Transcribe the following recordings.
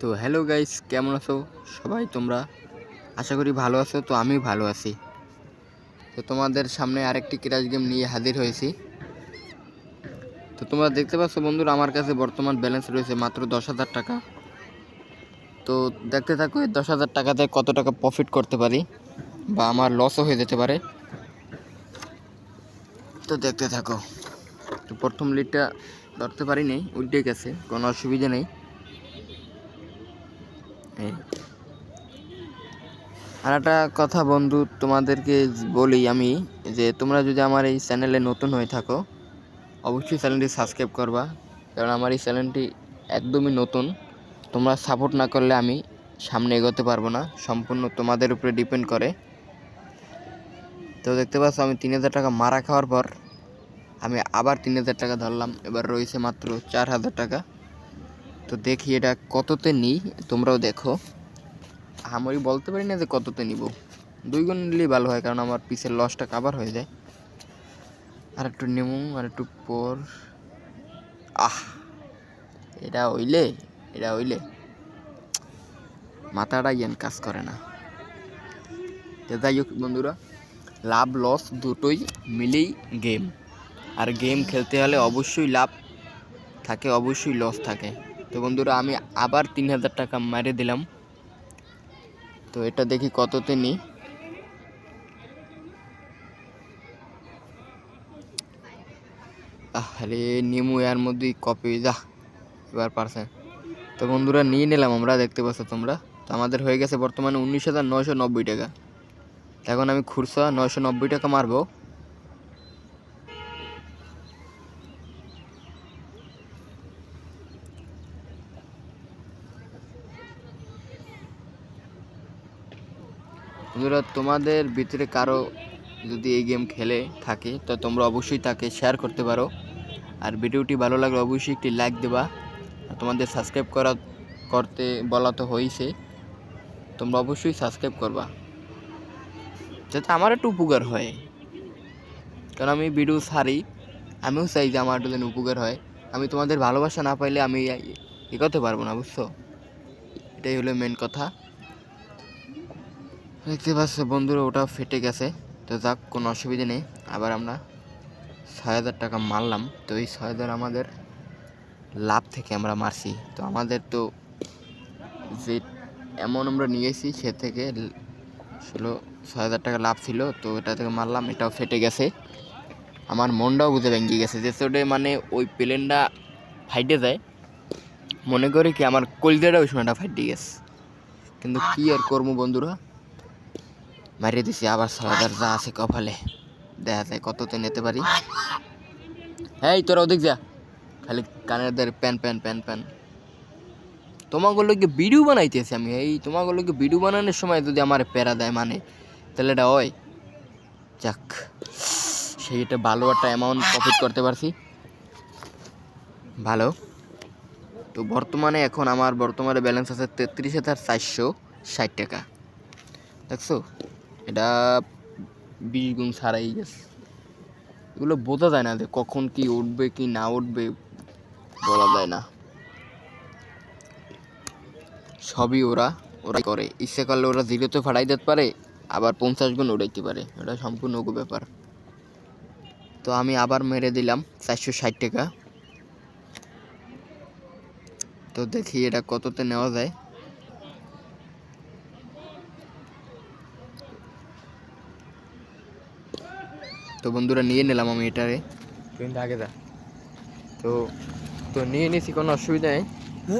তো hello guys কেমন আছো? সবাই তোমরা? আশা করি ভালো আছো, তো আমি ভালো আছি। তো তোমাদের সামনে আরেকটি ক্রাশ গেম নিয়ে হাজির হয়েছি। তো তোমরা দেখতে পাচ্ছ বন্ধুরা, আমার কাছে বর্তমান ব্যালেন্স রয়েছে মাত্র দশ হাজার টাকা। তো দেখতে থাকো, এই দশ হাজার টাকাতে কত টাকা প্রফিট করতে পারি, বা আমার লসও হয়ে যেতে পারে। তো দেখতে থাকো। তো প্রথম লিডটা ধরতে পারি নেই উল্টে গেছে, কোনো অসুবিধা নেই। আর একটা কথা বন্ধু, তোমাদেরকে বলি আমি যে তোমরা যদি আমার এই চ্যানেলে নতুন হয়ে থাকো, অবশ্যই চ্যানেলটি সাবস্ক্রাইব করবা, কারণ আমার এই চ্যানেলটি একদমই নতুন। তোমরা সাপোর্ট না করলে আমি সামনে এগোতে পারব না, সম্পূর্ণ তোমাদের উপরে ডিপেন্ড করে। তো দেখতে পাচ্ছ, আমি তিন হাজার টাকা মারা খাওয়ার পর আমি আবার তিন হাজার টাকা ধরলাম, এবার রয়েছে মাত্র চার হাজার টাকা। তো দেখি এটা কততে নিই, তোমরাও দেখো। আমি বলতে পারি না যে কততে নিব। দুই গুণ নিলেই ভালো হয়, কারণ আমার পিসের লসটা কাভার হয়ে যায়। আর একটু নেমু, আর একটু পর। আহ, এটা হইলে এটা হইলে। মাথাটা জ্ঞান কাজ করে না। যাই হোক বন্ধুরা, লাভ লস দুটোই মিলেই গেম আর গেম খেলতে হলে অবশ্যই লাভ থাকে, অবশ্যই লস থাকে। তো বন্ধুরা, আমি আবার তিন হাজার টাকা মারে দিলাম। তো এটা দেখি কততে নিই আরে নিমু এর মধ্যেই কপি যা, এবার পারছে। তো বন্ধুরা, নিয়ে নিলাম আমরা, দেখতে পাচ্ছ তোমরা। তো আমাদের হয়ে গেছে বর্তমানে উনিশ হাজার নয়শো নব্বই টাকা। এখন আমি খুরসা নয়শো নব্বই টাকা মারবো। বন্ধুরা, তোমাদের ভিতরে কারও যদি এই গেম খেলে থাকে, তো তোমরা অবশ্যই তাকে শেয়ার করতে পারো। আর ভিডিওটি ভালো লাগলে অবশ্যই একটি লাইক দেবা। আর তোমাদের সাবস্ক্রাইব করা, করতে বলা তো হয়েছে তোমরা অবশ্যই সাবস্ক্রাইব করবা। যাতে আমার একটু উপকার হয়। কারণ আমি ভিডিও সারি আমিও চাই যে আমার একটু যেন উপকার হয়। আমি তোমাদের ভালোবাসা না পাইলে আমি এগোতে পারব না, বুঝছ? এটাই হলো মেন কথা। দেখতে পাচ্ছ বন্ধুরা, ওটা ফেটে গেছে। তো যাক, কোনো অসুবিধা নেই। আবার আমরা ছয় হাজার টাকা মারলাম। তো এই ছয় হাজার আমাদের লাভ থেকে আমরা মারছি। তো আমাদের তো যে এমন আমরা নিয়েছি সে থেকে ষোলো, ছয় হাজার টাকা লাভ ছিল। তো এটা থেকে মারলাম, এটাও ফেটে গেছে। আমার মনটাও বুঝে ভেঙে গেছে। যে ওটা মানে ওই প্লেনটা ফাইটে যায়, মনে করি কি আমার কলজাটা ওই সময়টা ফাইটে গেছে। কিন্তু কি আর করব বন্ধুরা? মারিয়ে দিছি আবার হাজার যা আছে কপালে। দেখা যায় কততে নিতে পারি। এই তোরা ওদিক যা। খালি কানের দের প্যান প্যান প্যান প্যান। তোমাগুলোকে ভিডিও বানাইতেছি আমি। এই তোমাগুলোকে ভিডিও বানানোর সময় যদি আমার প্যারা দেয় মানে তাহলে এটা হয় যাক সেইটা ভালো একটা অ্যামাউন্ট প্রফিট করতে পারছি। ভালো। তো বর্তমানে এখন আমার বর্তমানে ব্যালেন্স আছে তেত্রিশ হাজার চারশো ষাট টাকা। দেখছ? এটা বিশ গুণ ছাড়াই গেছে। এগুলো বোঝা যায় না যে কখন কি উঠবে, কি না উঠবে, বলা যায় না। সবই ওরা ওরা করে। ইচ্ছে করলে ওরা জিরোতে ফাটাই দিতে পারে, আবার পঞ্চাশ গুণ উড়াইতে পারে। এটা সম্পূর্ণ ব্যাপার। তো আমি আবার মেরে দিলাম চারশো ষাট টাকা। তো দেখি এটা কততে নেওয়া যায়। তো বন্ধুরা নিয়ে নিলাম আমি এটারে। কিন্তু আগে যা। তো তো নিয়ে নিয়েছি কোনো অসুবিধা নেই।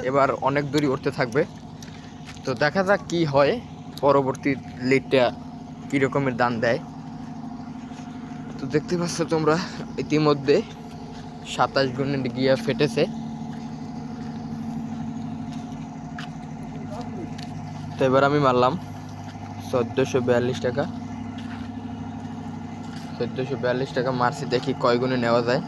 এবার অনেক দূরই উঠতে থাকবে। তো দেখা যাক কি হয় পরবর্তী লিডটা কী রকমের দান দেয়। তো দেখতে পাচ্ছ তোমরা ইতিমধ্যে সাতাশ গুণে গিয়া ফেটেছে। তো এবার আমি মারলাম চোদ্দোশো বিয়াল্লিশ টাকা। চোদ্দোশো বিয়াল্লিশ টাকা মারছি, দেখি কয় গুণে নেওয়া যায়।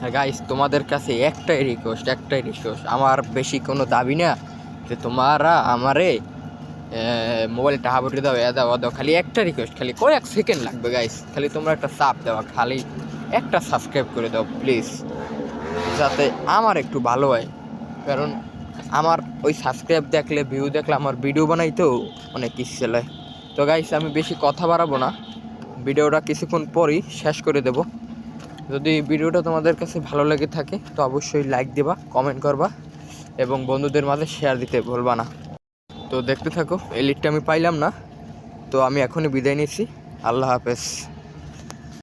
হ্যাঁ গাইস তোমাদের কাছে একটাই রিকোয়েস্ট একটাই রিকোয়েস্ট আমার বেশি কোনো দাবি না যে তোমারা আমারে মোবাইলে টাকা ভরে দাও, এ দাও দাও, খালি একটা রিকোয়েস্ট খালি কয়েক সেকেন্ড লাগবে গাইস খালি তোমরা একটা চাপ দেওয়া খালি একটা সাবস্ক্রাইব করে দাও প্লিজ যাতে আমার একটু ভালো হয়। কারণ আমার ওই সাবস্ক্রাইব দেখলে ভিউ দেখলে আমার ভিডিও বানাইতেও অনেক কিছু চলে তো গাইস আমি বেশি কথা বাড়াবো না। ভিডিওটা কিছুক্ষণ পরই শেষ করে দেব। যদি ভিডিওটা তোমাদের কাছে ভালো লেগে থাকে, তো অবশ্যই লাইক দেবা কমেন্ট করবা এবং বন্ধুদের মাঝে শেয়ার দিতে ভুলবা না। তো দেখতে থাকো এই লিডটা আমি পাইলাম না। তো আমি এখনই বিদায় নিচ্ছি। আল্লাহ হাফেজ।